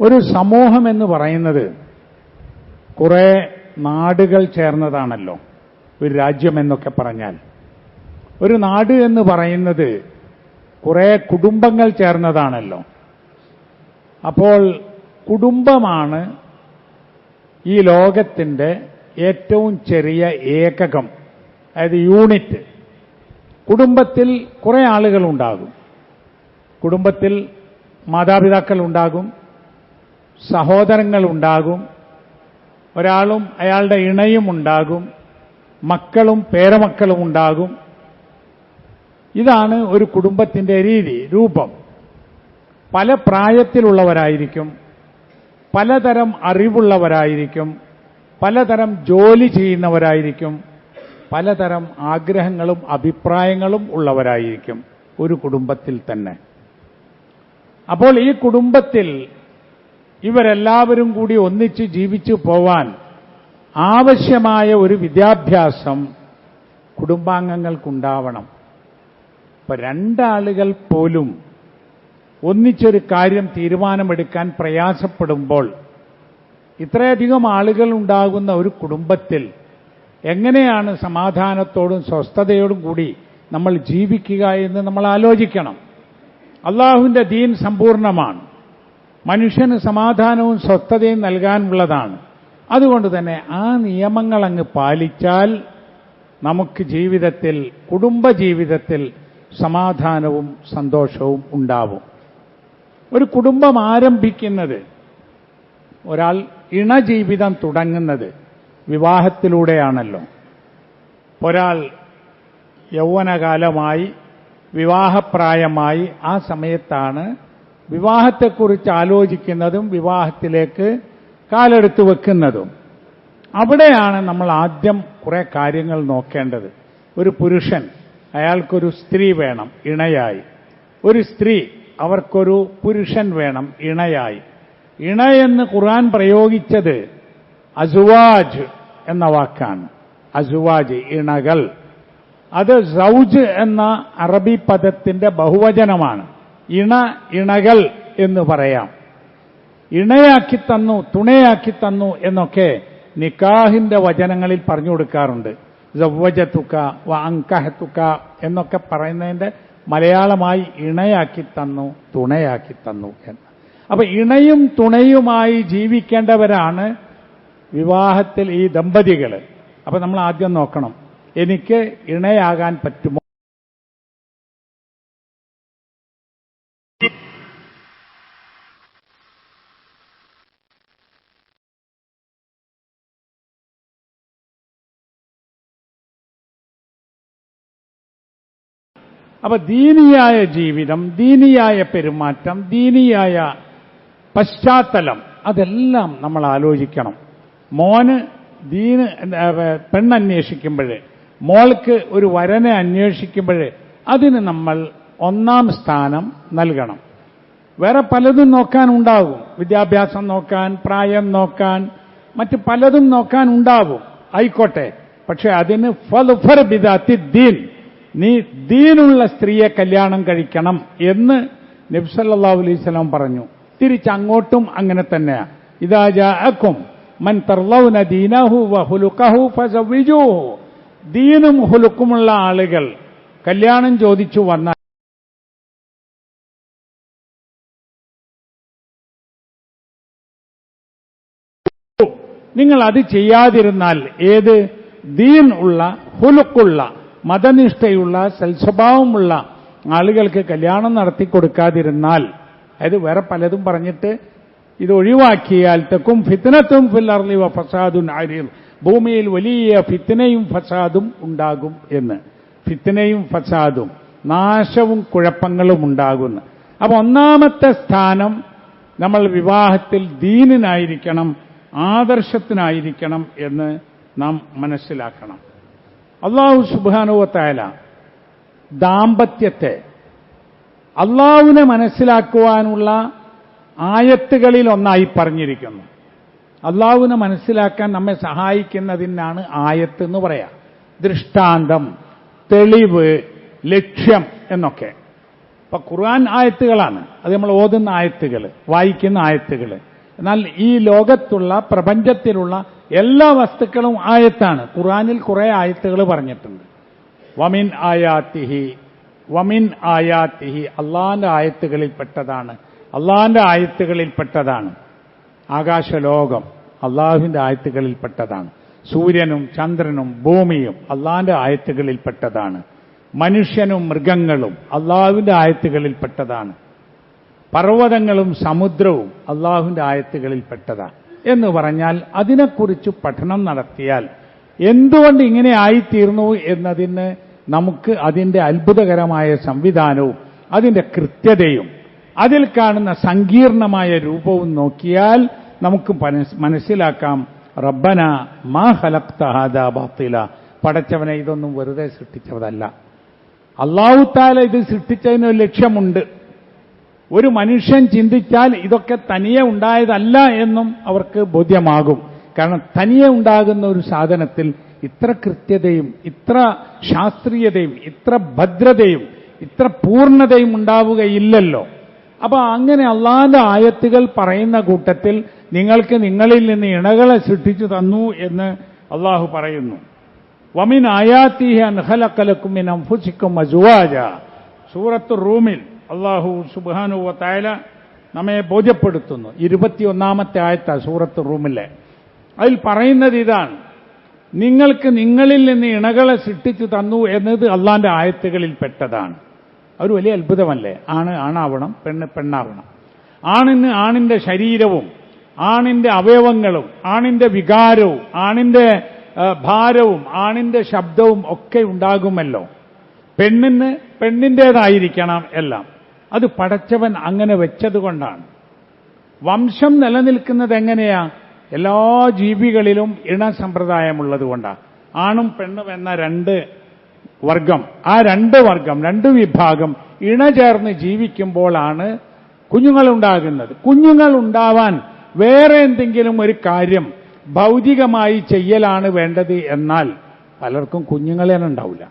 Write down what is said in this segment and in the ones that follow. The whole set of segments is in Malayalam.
ഒരു സമൂഹം എന്ന് പറയുന്നത് കുറെ നാടുകൾ ചേർന്നതാണല്ലോ. ഒരു രാജ്യം എന്നൊക്കെ പറഞ്ഞാൽ. ഒരു നാട് എന്ന് പറയുന്നത് കുറെ കുടുംബങ്ങൾ ചേർന്നതാണല്ലോ. അപ്പോൾ കുടുംബമാണ് ഈ ലോകത്തിന്റെ ഏറ്റവും ചെറിയ ഏകകം അതായത് യൂണിറ്റ്. കുടുംബത്തിൽ കുറെ ആളുകൾ ഉണ്ടാകും കുടുംബത്തിൽ മാതാപിതാക്കൾ ഉണ്ടാകും സഹോദരങ്ങൾ ഉണ്ടാകും ഒരാളും അയാളുടെ ഇണയും ഉണ്ടാകും മക്കളും പേരമക്കളും ഉണ്ടാകും. ഇതാണ് ഒരു കുടുംബത്തിന്റെ രീതി രൂപം. പല പ്രായത്തിലുള്ളവരായിരിക്കും പലതരം അറിവുള്ളവരായിരിക്കും പലതരം ജോലി ചെയ്യുന്നവരായിരിക്കും പലതരം ആഗ്രഹങ്ങളും അഭിപ്രായങ്ങളും ഉള്ളവരായിരിക്കും ഒരു കുടുംബത്തിൽ തന്നെ. അപ്പോൾ ഈ കുടുംബത്തിൽ ഇവരെല്ലാവരും കൂടി ഒന്നിച്ച് ജീവിച്ചു പോവാൻ ആവശ്യമായ ഒരു വിദ്യാഭ്യാസം കുടുംബാംഗങ്ങൾക്കുണ്ടാവണം. ഇപ്പൊ രണ്ടാളുകൾ പോലും ഒന്നിച്ചൊരു കാര്യം തീരുമാനമെടുക്കാൻ പ്രയാസപ്പെടുമ്പോൾ ഇത്രയധികം ആളുകൾ ഉണ്ടാകുന്ന ഒരു കുടുംബത്തിൽ എങ്ങനെയാണ് സമാധാനത്തോടും സ്വസ്ഥതയോടും കൂടി നമ്മൾ ജീവിക്കുക എന്ന് നമ്മൾ ആലോചിക്കണം. അള്ളാഹുവിന്റെ ദീൻ സമ്പൂർണമാണ് മനുഷ്യന് സമാധാനവും സ്വസ്ഥതയും നൽകാനുള്ളതാണ്. അതുകൊണ്ട് തന്നെ ആ നിയമങ്ങൾ അങ്ങ് പാലിച്ചാൽ നമുക്ക് ജീവിതത്തിൽ കുടുംബജീവിതത്തിൽ സമാധാനവും സന്തോഷവും ഉണ്ടാവും. ഒരു കുടുംബം ആരംഭിക്കുന്നത് ഒരാൾ ഇണജീവിതം തുടങ്ങുന്നത് വിവാഹത്തിലൂടെയാണല്ലോ. ഒരാൾ യൗവനകാലമായി വിവാഹപ്രായമായി ആ സമയത്താണ് വിവാഹത്തെക്കുറിച്ച് ആലോചിക്കുന്നതും വിവാഹത്തിലേക്ക് കാലെടുത്ത് വെക്കുന്നതും. അവിടെയാണ് നമ്മൾ ആദ്യം കുറെ കാര്യങ്ങൾ നോക്കേണ്ടത്. ഒരു പുരുഷൻ അയാൾക്കൊരു സ്ത്രീ വേണം ഇണയായി. ഒരു സ്ത്രീ അവർക്കൊരു പുരുഷൻ വേണം ഇണയായി. ഇണ എന്ന് ഖുർആൻ പ്രയോഗിച്ചത് അസുവാജ് എന്ന വാക്കാണ്. അസുവാജ് ഇണകൾ. അത് സൗജ് എന്ന അറബി പദത്തിന്റെ ബഹുവചനമാണ്. ഇണ ഇണകൾ എന്ന് പറയാം. ഇണയാക്കി തന്നു തുണയാക്കി തന്നു എന്നൊക്കെ നിക്കാഹിന്റെ വചനങ്ങളിൽ പറഞ്ഞു കൊടുക്കാറുണ്ട്. ജവ്വജത്തുക്ക അങ്കഹത്തുക്ക എന്നൊക്കെ പറയുന്നതിന്റെ മലയാളമായി ഇണയാക്കി തന്നു തുണയാക്കി തന്നു എന്ന്. അപ്പൊ ഇണയും തുണയുമായി ജീവിക്കേണ്ടവരാണ് വിവാഹത്തിൽ ഈ ദമ്പതികൾ അപ്പൊ നമ്മൾ ആദ്യം നോക്കണം എനിക്ക് ഇണയാകാൻ പറ്റുമോ? അപ്പൊ ദീനിയായ ജീവിതം ദീനിയായ പെരുമാറ്റം ദീനിയായ പശ്ചാത്തലം അതെല്ലാം നമ്മൾ ആലോചിക്കണം. മോന് ദീന് പെണ്ണന്വേഷിക്കുമ്പോൾ മോൾക്ക് ഒരു വരനെ അന്വേഷിക്കുമ്പോൾ അതിന് നമ്മൾ ഒന്നാം സ്ഥാനം നൽകണം. വേറെ പലതും നോക്കാൻ ഉണ്ടാകും. വിദ്യാഭ്യാസം നോക്കാൻ പ്രായം നോക്കാൻ മറ്റ് പലതും നോക്കാൻ ഉണ്ടാകും. ആയിക്കോട്ടെ. പക്ഷെ അതിന് ഫലുഫർ ബിദാത്തി ദീൻ. നീ ദീനുള്ള സ്ത്രീയെ കല്യാണം കഴിക്കണം എന്ന് നബ്സല്ലാ അലൈസ്ലാം പറഞ്ഞു. തിരിച്ചങ്ങോട്ടും അങ്ങനെ തന്നെയാ. ഇതാ ജാഅക്കും മൻ തർലൗന ദീനഹു വ ഹുലുക്കഹു ഫസവ്വിജൂഹു ദീനും ഹുലുക്കുമുള്ള ആളുകൾ കല്യാണം ചോദിച്ചു വന്ന നിങ്ങൾ അത് ചെയ്യാതിരുന്നാൽ ഏത്? ദീൻ ഉള്ള ഹുലുക്കുള്ള മതനിഷ്ഠയുള്ള സൽസ്വഭാവമുള്ള ആളുകൾക്ക് കല്യാണം നടത്തി കൊടുക്കാതിരുന്നാൽ അതായത് വേറെ പലതും പറഞ്ഞിട്ട് ഇത് ഒഴിവാക്കിയാൽ തെക്കും ഫിത്തനത്തും ഫില്ലർലി ഫസാദുൻ ആരിൽ ഭൂമിയിൽ വലിയ ഫിത്തനയും ഫസാദും ഉണ്ടാകും എന്ന്. ഫിത്തനയും ഫസാദും നാശവും കുഴപ്പങ്ങളും ഉണ്ടാകുന്നു. അപ്പൊ ഒന്നാമത്തെ സ്ഥാനം നമ്മൾ വിവാഹത്തിൽ ദീനിനായിരിക്കണം ആദർശത്തിനായിരിക്കണം എന്ന് നാം മനസ്സിലാക്കണം. അള്ളാഹു സുബാനുവത്തായാല ദാമ്പത്യത്തെ അള്ളാഹുവിനെ മനസ്സിലാക്കുവാനുള്ള ആയത്തുകളിൽ ഒന്നായി പറഞ്ഞിരിക്കുന്നു. അള്ളാഹുവിനെ മനസ്സിലാക്കാൻ നമ്മെ സഹായിക്കുന്നതിനാണ് ആയത്ത് എന്ന് പറയാം. ദൃഷ്ടാന്തം തെളിവ് ലക്ഷ്യം എന്നൊക്കെ. ഇപ്പൊ ഖുർആൻ ആയത്തുകളാണ്. അത് നമ്മൾ ഓതുന്ന ആയത്തുകൾ വായിക്കുന്ന ആയത്തുകൾ എന്നാൽ ഈ ലോകത്തുള്ള പ്രപഞ്ചത്തിലുള്ള എല്ലാ വസ്തുക്കളും ആയത്താണ്. ഖുറാനിൽ കുറെ ആയത്തുകൾ പറഞ്ഞിട്ടുണ്ട്. വമിൻ ആയാത്തിഹി വമിൻ ആയാത്തിഹി അള്ളാന്റെ ആയത്തുകളിൽപ്പെട്ടതാണ്. അള്ളാന്റെ ആയത്തുകളിൽപ്പെട്ടതാണ്. ആകാശലോകം അള്ളാഹുവിന്റെ ആയത്തുകളിൽപ്പെട്ടതാണ്. സൂര്യനും ചന്ദ്രനും ഭൂമിയും അള്ളാന്റെ ആയത്തുകളിൽപ്പെട്ടതാണ്. മനുഷ്യനും മൃഗങ്ങളും അള്ളാഹുവിന്റെ ആയത്തുകളിൽപ്പെട്ടതാണ്. പർവതങ്ങളും സമുദ്രവും അള്ളാഹുവിന്റെ ആയത്തുകളിൽപ്പെട്ടതാണ്. എന്ന് പറഞ്ഞാൽ അതിനെക്കുറിച്ച് പഠനം നടത്തിയാൽ എന്തുകൊണ്ട് ഇങ്ങനെ ആയിത്തീർന്നു എന്നതിന് നമുക്ക് അതിന്റെ അത്ഭുതകരമായ സംവിധാനവും അതിന്റെ കൃത്യതയും അതിൽ കാണുന്ന സങ്കീർണമായ രൂപവും നോക്കിയാൽ നമുക്ക് മനസ്സിലാക്കാം. റബ്ബന മാ ഹലക്തഹാദ ബാത്തില. പടച്ചവനെ ഇതൊന്നും വെറുതെ സൃഷ്ടിച്ചതല്ല അള്ളാഹുത്താല ഇത് സൃഷ്ടിച്ചതിന് ഒരു ലക്ഷ്യമുണ്ട്. ഒരു മനുഷ്യൻ ചിന്തിച്ചാൽ ഇതൊക്കെ തനിയെ ഉണ്ടായതല്ല എന്നും അവർക്ക് ബോധ്യമാകും. കാരണം തനിയെ ഉണ്ടാകുന്ന ഒരു സാധനത്തിൽ ഇത്ര കൃത്യതയും ഇത്ര ശാസ്ത്രീയതയും ഇത്ര ഭദ്രതയും ഇത്ര പൂർണതയും ഉണ്ടാവുകയില്ലല്ലോ. അപ്പൊ അങ്ങനെ അള്ളാന്റെ ആയത്തുകൾ പറയുന്ന കൂട്ടത്തിൽ നിങ്ങൾക്ക് നിങ്ങളിൽ നിന്ന് ഇണകളെ സൃഷ്ടിച്ചു തന്നു എന്ന് അള്ളാഹു പറയുന്നു. വമിൻ ആയാത്തിഹ അൻഹലക്കലക്കും അംഫുസിക്കും അജുവാജ സൂറത്ത് റൂമിൽ അള്ളാഹു സുബാനു തായാല നമ്മെ ബോധ്യപ്പെടുത്തുന്നു. ഇരുപത്തിയൊന്നാമത്തെ ആയത്ത സൂറത്ത് റൂമിലെ. അതിൽ പറയുന്നത് ഇതാണ്. നിങ്ങൾക്ക് നിങ്ങളിൽ നിന്ന് ഇണകളെ സൃഷ്ടിച്ചു തന്നു എന്നത് അള്ളാന്റെ ആയത്തുകളിൽ പെട്ടതാണ്. ഒരു വലിയ അത്ഭുതമല്ലേ? ആണ് ആണാവണം പെണ്ണ് പെണ്ണാവണം. ആണിന് ആണിന്റെ ശരീരവും ആണിന്റെ അവയവങ്ങളും ആണിന്റെ വികാരവും ആണിന്റെ ഭാരവും ആണിന്റെ ശബ്ദവും ഒക്കെ ഉണ്ടാകുമല്ലോ. പെണ്ണിന് പെണ്ണിന്റേതായിരിക്കണം എല്ലാം. അത് പടച്ചവൻ അങ്ങനെ വെച്ചതുകൊണ്ടാണ് വംശം നിലനിൽക്കുന്നത് എങ്ങനെയാ? എല്ലാ ജീവികളിലും ഇണ സമ്പ്രദായമുള്ളത് കൊണ്ടാണ് ആണും പെണ്ണും എന്ന രണ്ട് വർഗം. ആ രണ്ട് വർഗം രണ്ട് വിഭാഗം ഇണ ചേർന്ന് ജീവിക്കുമ്പോഴാണ് കുഞ്ഞുങ്ങൾ ഉണ്ടാകുന്നത് കുഞ്ഞുങ്ങൾ ഉണ്ടാവാൻ വേറെ എന്തെങ്കിലും ഒരു കാര്യം ഭൗതികമായി ചെയ്യലാണ് വേണ്ടത് എന്നാൽ പലർക്കും കുഞ്ഞുങ്ങളെ ഉണ്ടാവില്ല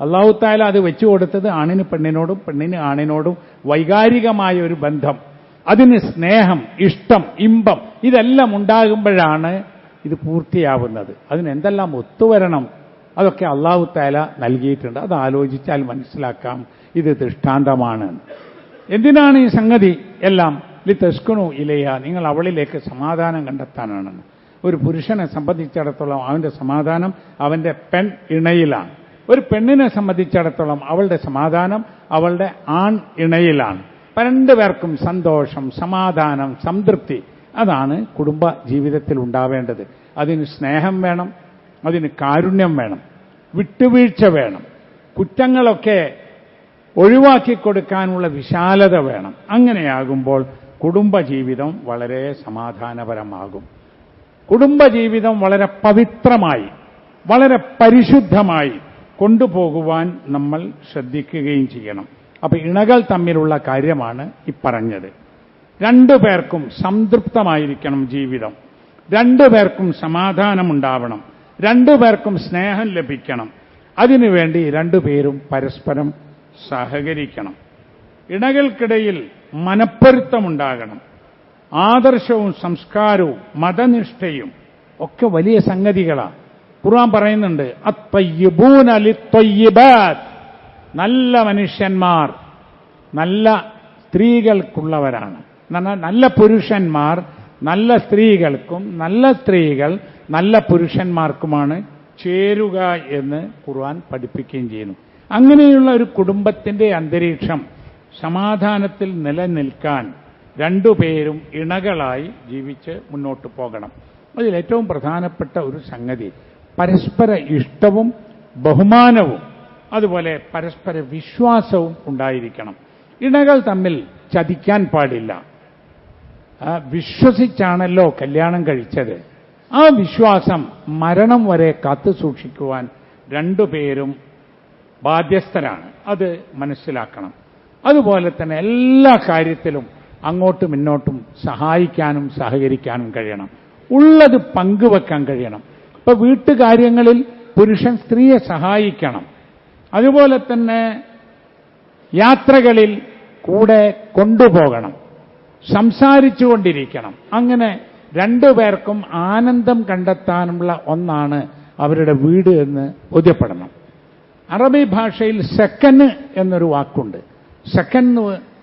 അള്ളാഹു താല അത് വെച്ചു കൊടുത്തത് ആണിന് പെണ്ണിനോടും പെണ്ണിന് ആണിനോടും വൈകാരികമായ ഒരു ബന്ധം. അതിന് സ്നേഹം ഇഷ്ടം ഇമ്പം ഇതെല്ലാം ഉണ്ടാകുമ്പോഴാണ് ഇത് പൂർത്തിയാവുന്നത്. അതിനെന്തെല്ലാം ഒത്തുവരണം അതൊക്കെ അള്ളാഹു താല നൽകിയിട്ടുണ്ട്. അത് ആലോചിച്ചാൽ മനസ്സിലാക്കാം. ഇത് ദൃഷ്ടാന്തമാണ്. എന്തിനാണ് ഈ സംഗതി? എല്ലാം ലി തെസ്കുണു ഇലയ നിങ്ങൾ അവളിലേക്ക് സമാധാനം കണ്ടെത്താനാണെന്ന് ഒരു പുരുഷനെ സംബന്ധിച്ചിടത്തോളം അവന്റെ സമാധാനം അവന്റെ പെൺ ഇണയിലാണ്. ഒരു പെണ്ണിനെ സംബന്ധിച്ചിടത്തോളം അവളുടെ സമാധാനം അവളുടെ ആൺ ഇണയിലാണ്. രണ്ടു രണ്ടുപേർക്കും സന്തോഷം സമാധാനം സംതൃപ്തി. അതാണ് കുടുംബ ജീവിതത്തിൽ ഉണ്ടാവേണ്ടത്. അതിന് സ്നേഹം വേണം അതിന് കാരുണ്യം വേണം വിട്ടുവീഴ്ച വേണം കുറ്റങ്ങളൊക്കെ ഒഴിവാക്കി കൊടുക്കാനുള്ള വിശാലത വേണം. അങ്ങനെയാകുമ്പോൾ കുടുംബജീവിതം വളരെ സമാധാനപരമാകും. കുടുംബജീവിതം വളരെ പവിത്രമായി വളരെ പരിശുദ്ധമായി കൊണ്ടുപോകുവാൻ നമ്മൾ ശ്രദ്ധിക്കുകയും ചെയ്യണം. അപ്പൊ ഇണകൾ തമ്മിലുള്ള കാര്യമാണ് ഇപ്പറഞ്ഞത് പറഞ്ഞത്. രണ്ടു പേർക്കും സംതൃപ്തമായിരിക്കണം ജീവിതം. രണ്ടു പേർക്കും സമാധാനമുണ്ടാവണം. രണ്ടു പേർക്കും സ്നേഹം ലഭിക്കണം. അതിനുവേണ്ടി രണ്ടുപേരും പരസ്പരം സഹകരിക്കണം. ഇണകൾക്കിടയിൽ മനപ്പൊരുത്തമുണ്ടാകണം. ആദർശവും സംസ്കാരവും മതനിഷ്ഠയും ഒക്കെ വലിയ സംഗതികളാണ് ഖുർആൻ പറയുന്നുണ്ട് അത്തയ്യബൂൻ അലി തൊയ്യബാദ് നല്ല മനുഷ്യന്മാർ നല്ല സ്ത്രീകൾക്കുള്ളവരാണ്. നല്ല പുരുഷന്മാർ നല്ല സ്ത്രീകൾക്കും നല്ല സ്ത്രീകൾ നല്ല പുരുഷന്മാർക്കുമാണ് ചേരുക എന്ന് ഖുർആൻ പഠിപ്പിക്കുകയും ചെയ്യുന്നു. അങ്ങനെയുള്ള ഒരു കുടുംബത്തിന്റെ അന്തരീക്ഷം സമാധാനത്തിൽ നിലനിൽക്കാൻ രണ്ടുപേരും ഇണകളായി ജീവിച്ച് മുന്നോട്ട് പോകണം. അതിൽ ഏറ്റവും പ്രധാനപ്പെട്ട ഒരു സംഗതി പരസ്പര ഇഷ്ടവും ബഹുമാനവും അതുപോലെ പരസ്പര വിശ്വാസവും ഉണ്ടായിരിക്കണം. ഇണകൾ തമ്മിൽ ചതിക്കാൻ പാടില്ല. വിശ്വസിച്ചാണല്ലോ കല്യാണം കഴിച്ചത്. ആ വിശ്വാസം മരണം വരെ കാത്തു സൂക്ഷിക്കുവാൻ രണ്ടുപേരും ബാധ്യസ്ഥരാണ്. അത് മനസ്സിലാക്കണം. അതുപോലെ തന്നെ എല്ലാ കാര്യത്തിലും അങ്ങോട്ടും ഇങ്ങോട്ടും സഹായിക്കാനും സഹകരിക്കാനും കഴിയണം. ഉള്ളത് പങ്കുവെക്കാൻ കഴിയണം. ഇപ്പൊ വീട്ടുകാര്യങ്ങളിൽ പുരുഷൻ സ്ത്രീയെ സഹായിക്കണം. അതുപോലെ തന്നെ യാത്രകളിൽ കൂടെ കൊണ്ടുപോകണം. സംസാരിച്ചുകൊണ്ടിരിക്കണം. അങ്ങനെ രണ്ടുപേർക്കും ആനന്ദം കണ്ടെത്താനുള്ള ഒന്നാണ് അവരുടെ വീട് എന്ന് ബോധ്യപ്പെടണം. അറബി ഭാഷയിൽ സെക്കന് എന്നൊരു വാക്കുണ്ട്. സെക്കൻ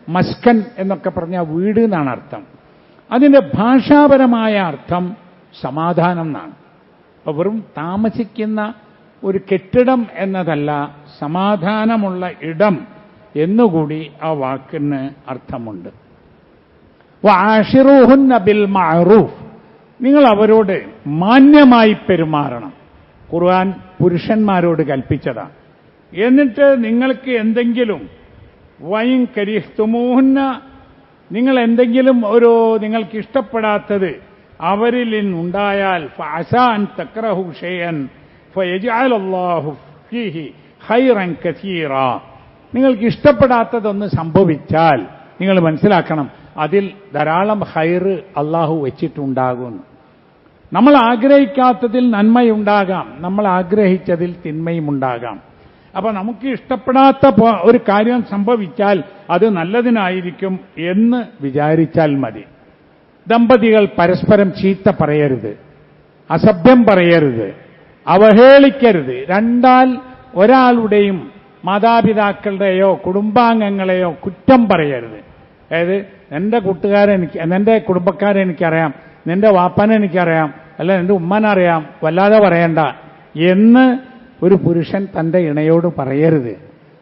മസ്കൻ എന്നൊക്കെ പറഞ്ഞാൽ വീട് എന്നാണ് അർത്ഥം. അതിന്റെ ഭാഷാപരമായ അർത്ഥം സമാധാനം എന്നാണ്. അപ്പൊ വെറും താമസിക്കുന്ന ഒരു കെട്ടിടം എന്നതല്ല സമാധാനമുള്ള ഇടം എന്നുകൂടി ആ വാക്കിന് അർത്ഥമുണ്ട്. വാഷിറൂഹുന്ന ബിൽ മഅറൂഫ് നിങ്ങൾ അവരോട് മാന്യമായി പെരുമാറണം. ഖുർആൻ പുരുഷന്മാരോട് കൽപ്പിച്ചതാണ് എന്നിട്ട് നിങ്ങൾക്ക് എന്തെങ്കിലും വൈൻ കരിഹ്തുമൂഹുന്ന നിങ്ങൾ എന്തെങ്കിലും ഒരു നിങ്ങൾക്ക് ഇഷ്ടപ്പെടാത്തത് അവരിൽ നിന്നുണ്ടായാൽ ഫഅസാൻ തക്രഹു ഷൈഅൻ ഫയജഅലല്ലാഹു ഫീഹി ഖൈറൻ കസീറ. നിങ്ങൾക്ക് ഇഷ്ടപ്പെടാത്തതൊന്ന് സംഭവിച്ചാൽ നിങ്ങൾ മനസ്സിലാക്കണം അതിൽ ധാരാളം ഹൈറ് അള്ളാഹു വെച്ചിട്ടുണ്ടാകുന്നു. നമ്മൾ ആഗ്രഹിക്കാത്തതിൽ നന്മയുണ്ടാകാം നമ്മൾ ആഗ്രഹിച്ചതിൽ തിന്മയും ഉണ്ടാകാം അപ്പൊ നമുക്ക് ഇഷ്ടപ്പെടാത്ത ഒരു കാര്യം സംഭവിച്ചാൽ അത് നല്ലതിനായിരിക്കും എന്ന് വിചാരിച്ചാൽ മതി. ദമ്പതികൾ പരസ്പരം ചീത്ത പറയരുത്. അസഭ്യം പറയരുത്. അവഹേളിക്കരുത്. രണ്ടാൽ ഒരാളുടെയും മാതാപിതാക്കളുടെയോ കുടുംബാംഗങ്ങളെയോ കുറ്റം പറയരുത്. അതായത് എന്റെ കൂട്ടുകാരെനിക്ക് എന്റെ കുടുംബക്കാരെ എനിക്കറിയാം. നിന്റെ വാപ്പനെ എനിക്കറിയാം. അല്ല എന്റെ ഉമ്മനറിയാം വല്ലാതെ പറയണ്ട. എന്ന് ഒരു പുരുഷൻ തന്റെ ഇണയോട് പറയരുത്.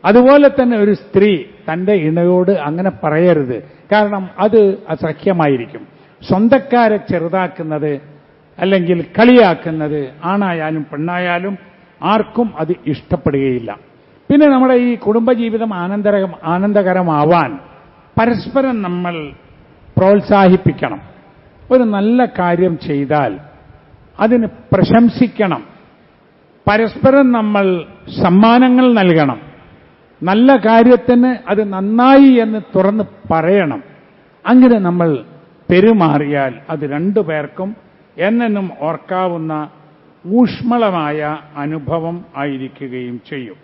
അതുപോലെ തന്നെ ഒരു സ്ത്രീ തന്റെ ഇണയോട് അങ്ങനെ പറയരുത്. കാരണം അത് അസഖ്യമായിരിക്കും സ്വന്തക്കാരെ ചെറുതാക്കുന്നത് അല്ലെങ്കിൽ കളിയാക്കുന്നത് ആണായാലും പെണ്ണായാലും ആർക്കും അത് ഇഷ്ടപ്പെടുകയില്ല. പിന്നെ നമ്മുടെ ഈ കുടുംബജീവിതം ആനന്ദര ആനന്ദകരമാവാൻ പരസ്പരം നമ്മൾ പ്രോത്സാഹിപ്പിക്കണം. ഒരു നല്ല കാര്യം ചെയ്താൽ അതിന് പ്രശംസിക്കണം. പരസ്പരം നമ്മൾ സമ്മാനങ്ങൾ നൽകണം. നല്ല കാര്യത്തിന് അത് നന്നായി എന്ന് തുറന്ന് പറയണം. അങ്ങനെ നമ്മൾ പെരുമാറിയാൽ അത് രണ്ടു പേർക്കും എന്നെന്നും ഓർക്കാവുന്ന ഊഷ്മളമായ അനുഭവം ആയിരിക്കുകയും ചെയ്യും.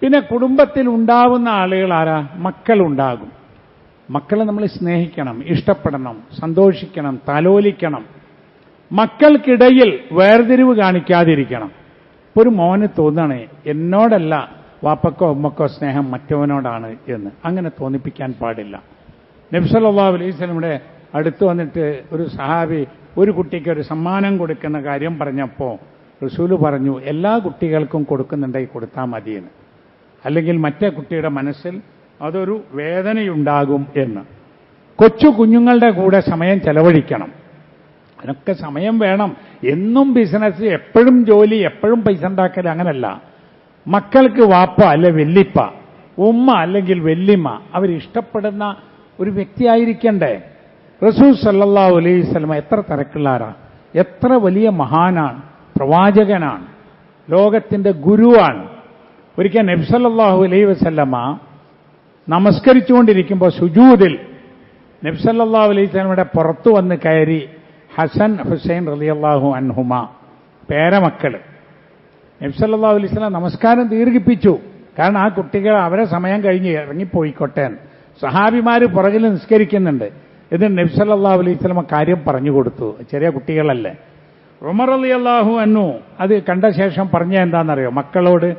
പിന്നെ കുടുംബത്തിൽ ഉണ്ടാവുന്ന ആളുകൾ ആരാ? മക്കളുണ്ടാകും. മക്കളെ നമ്മൾ സ്നേഹിക്കണം ഇഷ്ടപ്പെടണം സന്തോഷിക്കണം തലോലിക്കണം. മക്കൾക്കിടയിൽ വേർതിരിവ് കാണിക്കാതിരിക്കണം. ഇപ്പൊ ഒരു മോന് തോന്നണേ എന്നോടല്ല വാപ്പക്കോ ഉമ്മക്കോ സ്നേഹം മറ്റവനോടാണ് എന്ന്. അങ്ങനെ തോന്നിപ്പിക്കാൻ പാടില്ല. നബ്സല്ലാ അലൈസ്ലമിയുടെ അടുത്ത് വന്നിട്ട് ഒരു സഹാബി ഒരു കുട്ടിക്ക് ഒരു സമ്മാനം കൊടുക്കുന്ന കാര്യം പറഞ്ഞപ്പോൾ റസൂൽ പറഞ്ഞു എല്ലാ കുട്ടികൾക്കും കൊടുക്കുന്നുണ്ടെങ്കിൽ കൊടുത്താൽ മതിയെന്ന്. അല്ലെങ്കിൽ മറ്റേ കുട്ടിയുടെ മനസ്സിൽ അതൊരു വേദനയുണ്ടാകും എന്ന്. കൊച്ചു കുഞ്ഞുങ്ങളുടെ കൂടെ സമയം ചെലവഴിക്കണം. അതിനൊക്കെ സമയം വേണം. എന്നും ബിസിനസ് എപ്പോഴും ജോലി എപ്പോഴും പൈസ ഉണ്ടാക്കൽ അങ്ങനല്ല. മക്കൾക്ക് വാപ്പ അല്ലെ വെല്ലിപ്പ ഉമ്മ അല്ലെങ്കിൽ വെല്ലിമ്മ അവരിഷ്ടപ്പെടുന്ന ഒരു വ്യക്തിയായിരിക്കണ്ടേ? റസൂൽ സല്ലല്ലാഹു അലൈഹി സ്വലമ എത്ര തിരക്കുള്ളാരാ എത്ര വലിയ മഹാനാണ് പ്രവാചകനാണ് ലോകത്തിന്റെ ഗുരുവാണ്. ഒരിക്കൽ നബ്സല്ലാഹു അലൈഹി വസല്ലമ നമസ്കരിച്ചുകൊണ്ടിരിക്കുമ്പോൾ സുജൂദിൽ നബ്സല്ലാഹു അലൈഹി സ്വലമയുടെ പുറത്തു വന്ന് കയറി ഹസൻ ഹുസൈൻ റളിയല്ലാഹു അൻഹുമ പേരമക്കൾ. നബ്സല്ലാഹു അലൈഹി സ്വലം നമസ്കാരം ദീർഘിപ്പിച്ചു. കാരണം ആ കുട്ടികൾ അവരെ സമയം കഴിഞ്ഞ് ഇറങ്ങിപ്പോയിക്കോട്ടെ എന്ന്. സഹാബിമാര് പുറകിൽ നിസ്കരിക്കുന്നുണ്ട്. ഇത് നബ്സല്ലാ അലൈഹി സ്വലമ കാര്യം പറഞ്ഞു കൊടുത്തു. ചെറിയ കുട്ടികളല്ലേ. ഉമർ അലി അള്ളാഹു അന്നു അത് കണ്ട ശേഷം പറഞ്ഞ എന്താണെന്നറിയോ മക്കളോട്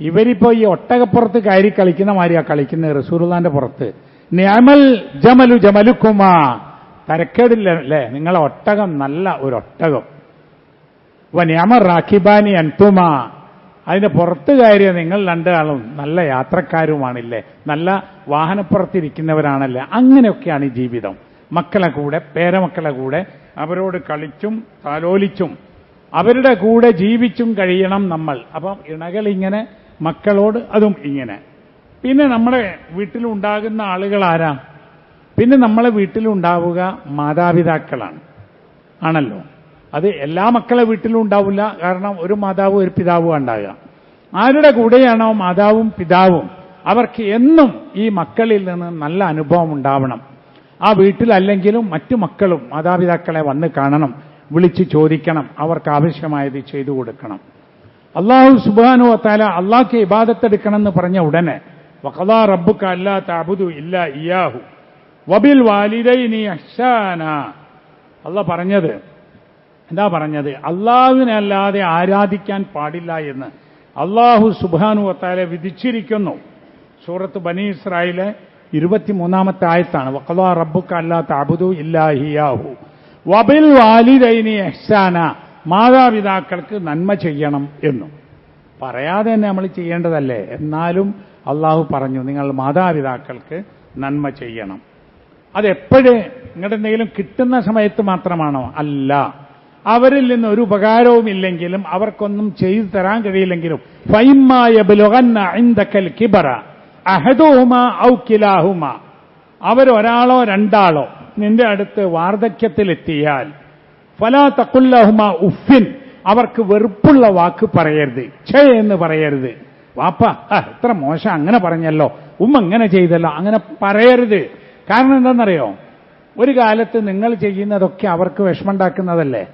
ഇവരിപ്പോ ഈ ഒട്ടകപ്പുറത്ത് കയറി കളിക്കുന്ന മാതിരിയാ കളിക്കുന്നത് റസൂറുല്ലാന്റെ പുറത്ത്. ന്യാമൽ ജമലു ജമലുക്കുമാ. തരക്കേടില്ല അല്ലേ? നിങ്ങളെ ഒട്ടകം നല്ല ഒരു ഒട്ടകം വന്യാമ റാഖിബാനി അൻതുമ. അതിന്റെ പുറത്ത് കയറിയ നിങ്ങൾ രണ്ടാളും നല്ല യാത്രക്കാരുമാണില്ലേ? നല്ല വാഹനപ്പുറത്തിരിക്കുന്നവരാണല്ലേ? അങ്ങനെയൊക്കെയാണ് ഈ ജീവിതം. മക്കളെ കൂടെ പേരമക്കളെ കൂടെ അവരോട് കളിച്ചും താലോലിച്ചും അവരുടെ കൂടെ ജീവിച്ചും കഴിയണം നമ്മൾ. അപ്പം ഇണകൾ ഇങ്ങനെ മക്കളോട് അതും ഇങ്ങനെ. പിന്നെ നമ്മുടെ വീട്ടിലുണ്ടാകുന്ന ആളുകൾ ആരാ? പിന്നെ നമ്മളെ വീട്ടിലുണ്ടാവുക മാതാപിതാക്കളാണ്. ആണല്ലോ? അത് എല്ലാ മക്കളെ വീട്ടിലും ഉണ്ടാവില്ല. കാരണം ഒരു മാതാവും ഒരു പിതാവും ഉണ്ടാകുക ആരുടെ കൂടെയാണോ മാതാവും പിതാവും അവർക്ക് എന്നും ഈ മക്കളിൽ നിന്ന് നല്ല അനുഭവം ഉണ്ടാവണം. ആ വീട്ടിലല്ലെങ്കിലും മറ്റു മക്കളും മാതാപിതാക്കളെ വന്ന് കാണണം വിളിച്ച് ചോദിക്കണം അവർക്ക് ആവശ്യമായത് ചെയ്തു കൊടുക്കണം. അള്ളാഹു സുബാനു വത്താല അള്ളാഹ്ക്ക് ഇബാദത്തെടുക്കണം എന്ന് പറഞ്ഞ ഉടനെ വഖദാ റബ്ബുക അല്ലാ തഅബുദു ഇല്ലാ ഇയാഹു വബിൽ വാലിദൈനി ഇഹ്സാന അല്ല പറഞ്ഞത് എന്താ പറഞ്ഞത്? അള്ളാഹുവിനല്ലാതെ ആരാധിക്കാൻ പാടില്ല എന്ന്. അള്ളാഹു സുബാനു വത്താലെ വിധിച്ചിരിക്കുന്നു. സൂറത്ത് ബനി ഇസ്രായേലെ ഇരുപത്തിമൂന്നാമത്തെ ആയത്താണ്. വക്കലാ റബ്ബുക അല്ലാ അബുദു ഇല്ലാഹിയാഹു വബിൽ വാലിദൈനി എഹ്സാന മാതാപിതാക്കൾക്ക് നന്മ ചെയ്യണം എന്നും. പറയാതെ തന്നെ നമ്മൾ ചെയ്യേണ്ടതല്ലേ? എന്നാലും അള്ളാഹു പറഞ്ഞു നിങ്ങൾ മാതാപിതാക്കൾക്ക് നന്മ ചെയ്യണം. അതെപ്പോഴേ? നിങ്ങളുടെ എന്തെങ്കിലും കിട്ടുന്ന സമയത്ത് മാത്രമാണോ? അല്ല. അവരിൽ നിന്ന് ഒരു ഉപകാരവും ഇല്ലെങ്കിലും അവർക്കൊന്നും ചെയ്തു തരാൻ കഴിയില്ലെങ്കിലും. ഫൈമായ കിബറ. അഹദുഹുമ ഔ കിലാഹുമ. അവരൊരാളോ രണ്ടാളോ നിന്റെ അടുത്ത് വാർദ്ധക്യത്തിലെത്തിയാൽ. ഫലാ തക്കുല്ലഹുമ ഉഫിൻ അവർക്ക് വെറുപ്പുള്ള വാക്ക് പറയരുത്. ഛേ എന്ന് പറയരുത്. വാപ്പ എത്ര മോശം അങ്ങനെ പറഞ്ഞല്ലോ. ഉമ്മ അങ്ങനെ ചെയ്തല്ലോ. അങ്ങനെ പറയരുത്. കാരണം എന്താണെന്നറിയോ? ഒരു കാലത്ത് നിങ്ങൾ ചെയ്യുന്നതൊക്കെ അവർക്ക് വിഷമമുണ്ടാക്കുന്നതല്ലേ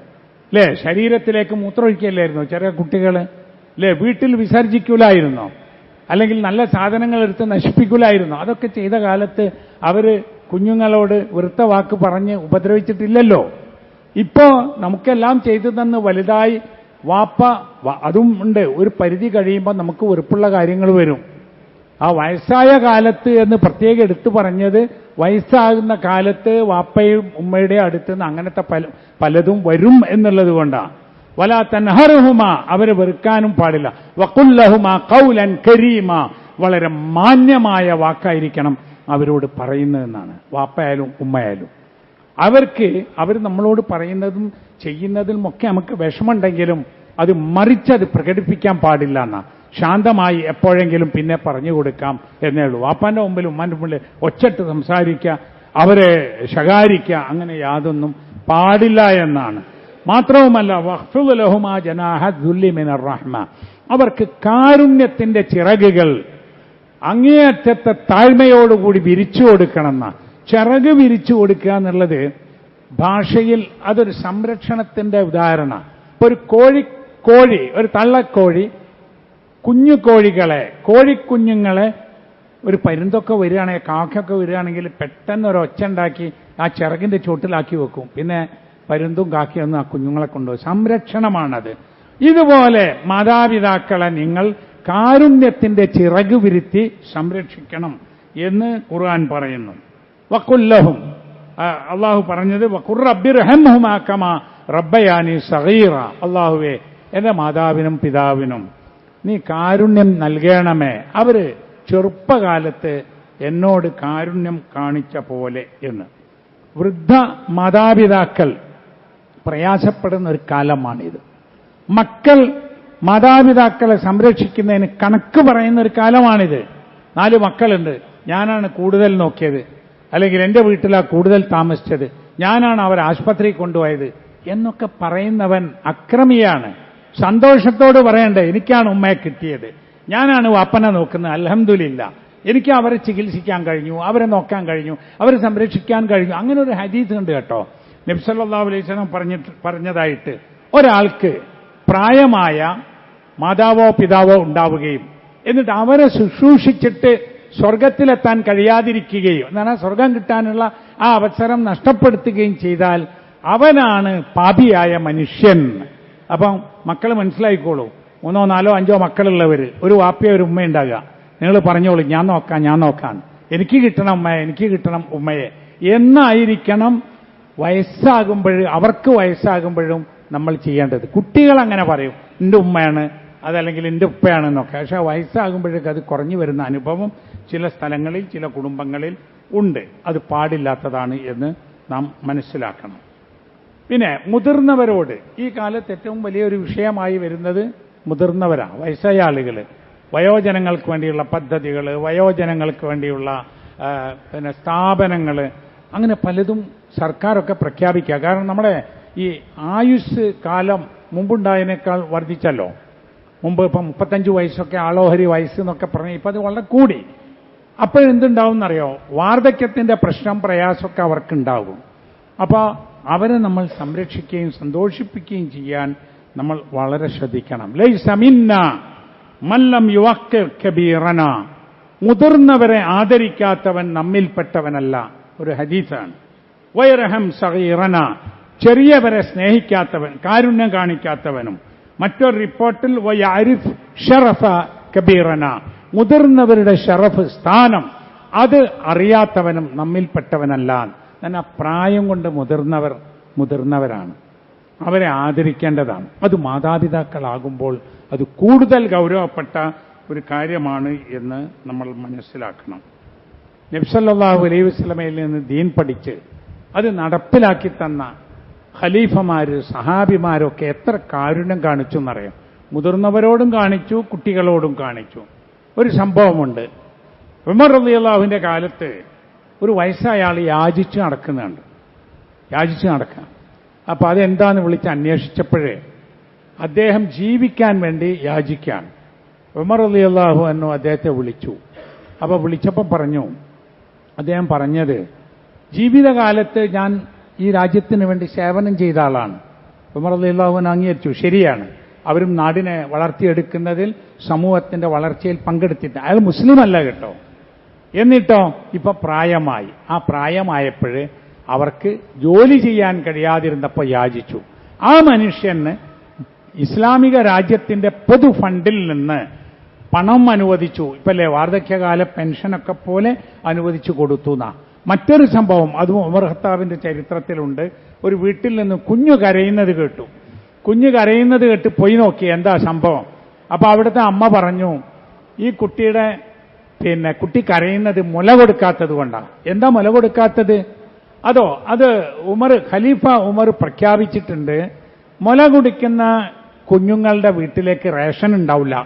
അല്ലേ ശരീരത്തിലേക്ക് മൂത്രമൊഴിക്കല്ലായിരുന്നു ചെറിയ കുട്ടികൾ അല്ലേ വീട്ടിൽ വിസർജിക്കൂലായിരുന്നോ. അല്ലെങ്കിൽ നല്ല സാധനങ്ങൾ എടുത്ത് നശിപ്പിക്കൂലായിരുന്നോ. അതൊക്കെ ചെയ്ത കാലത്ത് അവർ കുഞ്ഞുങ്ങളോട് വൃത്ത വാക്ക് പറഞ്ഞ് ഉപദ്രവിച്ചിട്ടില്ലല്ലോ. ഇപ്പോ നമുക്കെല്ലാം ചെയ്തു തന്ന് വലുതായി വാപ്പ അതും ഉണ്ട്. ഒരു പരിധി കഴിയുമ്പോൾ നമുക്ക് വെറുപ്പുള്ള കാര്യങ്ങൾ വരും. ആ വയസ്സായ കാലത്ത് എന്ന് പ്രത്യേകം എടുത്തു പറഞ്ഞത് വയസ്സാകുന്ന കാലത്ത് വാപ്പയും ഉമ്മയുടെ അടുത്ത് നിന്ന് അങ്ങനത്തെ പല പലതും വരും എന്നുള്ളത് കൊണ്ടാണ് വല തൻഹറുഹുമ അവരെ വെറുക്കാനും പാടില്ല. വക്കുല്ലഹുമ കൗലൻ കരീമ. വളരെ മാന്യമായ വാക്കായിരിക്കണം അവരോട് പറയുന്നതെന്നാണ് വാപ്പയാലും ഉമ്മയാലും അവർക്ക് അവർ നമ്മളോട് പറയുന്നതും ചെയ്യുന്നതിലും ഒക്കെ നമുക്ക് വിഷമുണ്ടെങ്കിലും അത് മറിച്ചത് പ്രകടിപ്പിക്കാൻ പാടില്ല എന്നാ. ശാന്തമായി എപ്പോഴെങ്കിലും പിന്നെ പറഞ്ഞു കൊടുക്കാം എന്നേ ഉള്ളൂ. വാപ്പാന്റെ മുമ്പിൽ ഉമ്മാന്റെ മുമ്പിൽ ഒച്ചട്ട് സംസാരിക്കുക അവരെ ശകാരിക്കുക അങ്ങനെ യാതൊന്നും പാടില്ല എന്നാണ്. മാത്രവുമല്ല വഹ്ഫുലഹുമാ ലഹുമാ ജനാഹ ദുല്ലി മിനർ റഹ്മ. അവർക്ക് കാരുണ്യത്തിന്റെ ചിറകുകൾ അങ്ങേയറ്റത്തെ താഴ്മയോടുകൂടി വിരിച്ചു കൊടുക്കണമെന്ന. ചിറക് വിരിച്ചു കൊടുക്കുക എന്നുള്ളത് ഭാഷയിൽ അതൊരു സംരക്ഷണത്തിന്റെ ഉദാഹരണ. ഒരു കോഴി കോഴി ഒരു തള്ളക്കോഴി കുഞ്ഞു കോഴികളെ കോഴിക്കുഞ്ഞുങ്ങളെ ഒരു പരുന്തൊക്കെ വരികയാണെങ്കിൽ കാക്കൊക്കെ വരികയാണെങ്കിൽ പെട്ടെന്ന് ഒരു ഒച്ച ഉണ്ടാക്കി ആ ചിറകിന്റെ ചുവട്ടിലാക്കി വെക്കും. പിന്നെ പരുന്തും കാക്കിയൊന്നും ആ കുഞ്ഞുങ്ങളെ കൊണ്ടുപോകും. സംരക്ഷണമാണത്. ഇതുപോലെ മാതാപിതാക്കളെ നിങ്ങൾ കാരുണ്യത്തിന്റെ ചിറക് വിരുത്തി സംരക്ഷിക്കണം എന്ന് ഖുർആൻ പറയുന്നു. വക്കുല്ലഹും അള്ളാഹു പറഞ്ഞത് വക്കുറബിർഹംഹുമാക്കമ റബ്ബയാനി സഹീറ അള്ളാഹുവേ എന്റെ മാതാവിനും പിതാവിനും നീ കാരുണ്യം നൽകണമേ. അവർ ചെറുപ്പകാലത്ത് എന്നോട് കാരുണ്യം കാണിച്ച പോലെ എന്ന്. വൃദ്ധ മാതാപിതാക്കൾ പ്രയാസപ്പെടുന്ന ഒരു കാലമാണിത്. മക്കൾ മാതാപിതാക്കളെ സംരക്ഷിക്കുന്നതിന് കണക്ക് പറയുന്ന ഒരു കാലമാണിത്. നാല് മക്കളുണ്ട്. ഞാനാണ് കൂടുതൽ നോക്കിയത്. അല്ലെങ്കിൽ എന്റെ വീട്ടിലാണ് കൂടുതൽ താമസിച്ചത്. ഞാനാണ് അവർ ആശുപത്രിയിൽ കൊണ്ടുപോയത്. എന്നൊക്കെ പറയുന്നവൻ അക്രമിയാണ്. സന്തോഷത്തോട് പറയണ്ടേ എനിക്കാണ് ഉമ്മയെ കിട്ടിയത്. ഞാനാണ് വാപ്പനെ നോക്കുന്നത് അലഹമില്ല എനിക്ക് അവരെ ചികിത്സിക്കാൻ കഴിഞ്ഞു അവരെ നോക്കാൻ കഴിഞ്ഞു അവരെ സംരക്ഷിക്കാൻ കഴിഞ്ഞു. അങ്ങനെ ഒരു ഹദീസ് ഉണ്ട് കേട്ടോ. നബ്സല്ലാ അലൈഹി പറഞ്ഞിട്ട് പറഞ്ഞതായിട്ട് ഒരാൾക്ക് പ്രായമായ മാതാവോ പിതാവോ ഉണ്ടാവുകയും എന്നിട്ട് അവരെ ശുശ്രൂഷിച്ചിട്ട് സ്വർഗത്തിലെത്താൻ കഴിയാതിരിക്കുകയും എന്നാണ് സ്വർഗം കിട്ടാനുള്ള ആ അവസരം നഷ്ടപ്പെടുത്തുകയും ചെയ്താൽ അവനാണ് പാപിയായ മനുഷ്യൻ. അപ്പം മക്കൾ മനസ്സിലായിക്കോളൂ. മൂന്നോ നാലോ അഞ്ചോ മക്കളുള്ളവർ ഒരു വാപ്പയോ ഒരു ഉമ്മ ഉണ്ടാകുക. നിങ്ങൾ പറഞ്ഞോളൂ ഞാൻ നോക്കാം ഞാൻ നോക്കാം. എനിക്ക് കിട്ടണം ഉമ്മയെ എനിക്ക് കിട്ടണം ഉമ്മയെ. എന്നായിരിക്കണം വയസ്സാകുമ്പോഴും അവർക്ക് വയസ്സാകുമ്പോഴും നമ്മൾ ചെയ്യേണ്ടത്. കുട്ടികൾ അങ്ങനെ പറയും എന്റെ ഉമ്മയാണ് അതല്ലെങ്കിൽ എന്റെ ഉപ്പയാണ് എന്നൊക്കെ. പക്ഷേ വയസ്സാകുമ്പോഴേക്ക് അത് കുറഞ്ഞു വരുന്ന അനുഭവം ചില സ്ഥലങ്ങളിൽ ചില കുടുംബങ്ങളിൽ ഉണ്ട്. അത് പാടില്ലാത്തതാണ് എന്ന് നാം മനസ്സിലാക്കണം. പിന്നെ മുതിർന്നവരോട് ഈ കാലത്ത് ഏറ്റവും വലിയൊരു വിഷയമായി വരുന്നത് മുതിർന്നവരാണ് വയസ്സായ ആളുകൾ വയോജനങ്ങൾക്ക് വേണ്ടിയുള്ള പദ്ധതികൾ വയോജനങ്ങൾക്ക് വേണ്ടിയുള്ള പിന്നെ സ്ഥാപനങ്ങൾ അങ്ങനെ പലതും സർക്കാരൊക്കെ പ്രഖ്യാപിക്കുക. കാരണം നമ്മുടെ ഈ ആയുസ് കാലം മുമ്പുണ്ടായതിനേക്കാൾ വർദ്ധിച്ചല്ലോ. മുമ്പ് ഇപ്പം മുപ്പത്തഞ്ച് വയസ്സൊക്കെ ആളോഹരി വയസ്സ് എന്നൊക്കെ പറഞ്ഞ് ഇപ്പം അത് വളരെ കൂടി. അപ്പോഴെന്തുണ്ടാവും എന്നറിയോ വാർദ്ധക്യത്തിന്റെ പ്രശ്നം പ്രയാസമൊക്കെ അവർക്കുണ്ടാകും. അപ്പോൾ അവരെ നമ്മൾ സംരക്ഷിക്കുകയും സന്തോഷിപ്പിക്കുകയും ചെയ്യാൻ നമ്മൾ വളരെ ശ്രദ്ധിക്കണം. ലൈസമിന്ന മല്ലം യുവാക്ക കബീറന. മുതിർന്നവരെ ആദരിക്കാത്തവൻ നമ്മിൽപ്പെട്ടവനല്ല. ഒരു ഹദീസാണ്. വൈറഹം സഹീറന ചെറിയവരെ സ്നേഹിക്കാത്തവൻ കാരുണ്യം കാണിക്കാത്തവനും. മറ്റൊരു റിപ്പോർട്ടിൽ വൈ അരിഫ് ഷറഫ കബീറന. മുതിർന്നവരുടെ ഷറഫ് സ്ഥാനം അത് അറിയാത്തവനും നമ്മിൽപ്പെട്ടവനല്ല. ആ പ്രായം കൊണ്ട് മുതിർന്നവർ മുതിർന്നവരാണ്. അവരെ ആദരിക്കേണ്ടതാണ്. അത് മാതാപിതാക്കളാകുമ്പോൾ അത് കൂടുതൽ ഗൗരവപ്പെട്ട ഒരു കാര്യമാണ് എന്ന് നമ്മൾ മനസ്സിലാക്കണം. നബ്സല്ലാഹു അലൈഹി വസ്ലമയിൽ നിന്ന് ദീൻ പഠിച്ച് അത് നടപ്പിലാക്കി തന്ന ഖലീഫമാര് സഹാബിമാരൊക്കെ എത്ര കാരുണ്യം കാണിച്ചു എന്നറിയാം. മുതിർന്നവരോടും കാണിച്ചു കുട്ടികളോടും കാണിച്ചു. ഒരു സംഭവമുണ്ട്. ഉമർ അള്ളാഹുവിന്റെ കാലത്ത് ഒരു വയസ്സായ ആൾ യാചിച്ച് നടക്കുന്നുണ്ട്. യാചിച്ച് നടക്കാം അപ്പൊ അതെന്താന്ന് വിളിച്ച് അന്വേഷിച്ചപ്പോഴേ അദ്ദേഹം ജീവിക്കാൻ വേണ്ടി യാചിക്കാൻ. ഉമർ അലി അള്ളാഹു എന്നോ അദ്ദേഹത്തെ വിളിച്ചു. അപ്പൊ വിളിച്ചപ്പോൾ പറഞ്ഞു അദ്ദേഹം പറഞ്ഞത് ജീവിതകാലത്ത് ഞാൻ ഈ രാജ്യത്തിന് വേണ്ടി സേവനം ചെയ്ത ആളാണ്. ഉമർ അലി അള്ളാഹുവിൻ അംഗീകരിച്ചു. ശരിയാണ്. അവരും നാടിനെ വളർത്തിയെടുക്കുന്നതിൽ സമൂഹത്തിന്റെ വളർച്ചയിൽ പങ്കെടുത്തിട്ട് അയാൾ മുസ്ലിം അല്ല കേട്ടോ. എന്നിട്ടോ ഇപ്പൊ പ്രായമായി. ആ പ്രായമായപ്പോഴ് അവർക്ക് ജോലി ചെയ്യാൻ കഴിയാതിരുന്നപ്പോൾ യാചിച്ചു. ആ മനുഷ്യന് ഇസ്ലാമിക രാജ്യത്തിന്റെ പൊതു ഫണ്ടിൽ നിന്ന് പണം അനുവദിച്ചു. ഇപ്പല്ലേ വാർദ്ധക്യകാല പെൻഷനൊക്കെ പോലെ അനുവദിച്ചു കൊടുത്തു എന്നാ. മറ്റൊരു സംഭവം അതും ഉമർ ഖത്താബിന്റെ ചരിത്രത്തിലുണ്ട്. ഒരു വീട്ടിൽ നിന്ന് കുഞ്ഞു കരയുന്നത് കേട്ടു. കുഞ്ഞു കരയുന്നത് കേട്ട് പോയി നോക്കി എന്താ സംഭവം? അപ്പൊ അവിടുത്തെ അമ്മ പറഞ്ഞു ഈ കുട്ടിയുടെ പിന്നെ കുട്ടി കരയുന്നത് മുല കൊടുക്കാത്തത് കൊണ്ടാണ്. എന്താ മുല കൊടുക്കാത്തത്? അതോ അത് ഉമർ ഖലീഫ ഉമർ പ്രഖ്യാപിച്ചിട്ടുണ്ട് മുല കുടിക്കുന്ന കുഞ്ഞുങ്ങളുടെ വീട്ടിലേക്ക് റേഷൻ ഉണ്ടാവില്ല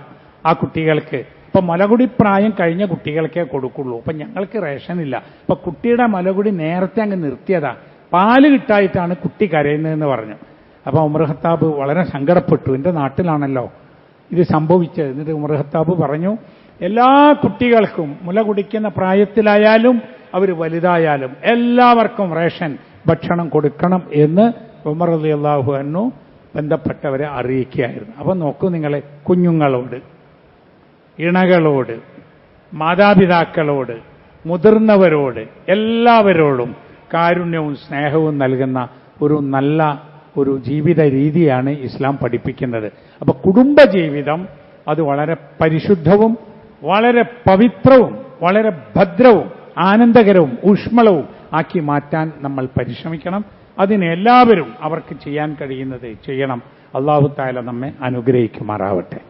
ആ കുട്ടികൾക്ക്. ഇപ്പൊ മുലകുടി പ്രായം കഴിഞ്ഞ കുട്ടികൾക്കേ കൊടുക്കുള്ളൂ. അപ്പൊ ഞങ്ങൾക്ക് റേഷൻ ഇല്ല. അപ്പൊ കുട്ടിയുടെ മലകുടി നേരത്തെ അങ്ങ് നിർത്തിയതാ. പാൽ കിട്ടായിട്ടാണ് കുട്ടി കരയുന്നതെന്ന് പറഞ്ഞു. അപ്പൊ ഉമർ ഖത്താബ് വളരെ സങ്കടപ്പെട്ടു. എന്റെ നാട്ടിലാണല്ലോ ഇത് സംഭവിച്ചത്. എന്നിട്ട് ഉമർ ഖത്താബ് പറഞ്ഞു എല്ലാ കുട്ടികൾക്കും മുല കുടിക്കുന്ന പ്രായത്തിലായാലും അവർ വലുതായാലും എല്ലാവർക്കും റേഷൻ ഭക്ഷണം കൊടുക്കണം എന്ന് ഉമർ അലി അള്ളാഹു അന്നു ബന്ധപ്പെട്ടവരെ അറിയിക്കുകയായിരുന്നു. അപ്പൊ നോക്കൂ നിങ്ങളെ കുഞ്ഞുങ്ങളോട് ഇണകളോട് മാതാപിതാക്കളോട് മുതിർന്നവരോട് എല്ലാവരോടും കാരുണ്യവും സ്നേഹവും നൽകുന്ന ഒരു നല്ല ഒരു ജീവിത രീതിയാണ് ഇസ്ലാം പഠിപ്പിക്കുന്നത്. അപ്പൊ കുടുംബജീവിതം അത് വളരെ പരിശുദ്ധവും വളരെ പവിത്രവും വളരെ ഭദ്രവും ആനന്ദകരവും ഊഷ്മളവും ആക്കി മാറ്റാൻ നമ്മൾ പരിശ്രമിക്കണം. അതിന് എല്ലാവരും അവർക്ക് ചെയ്യാൻ കഴിയുന്നത് ചെയ്യണം. അള്ളാഹു നമ്മെ അനുഗ്രഹിക്കുമാറാവട്ടെ.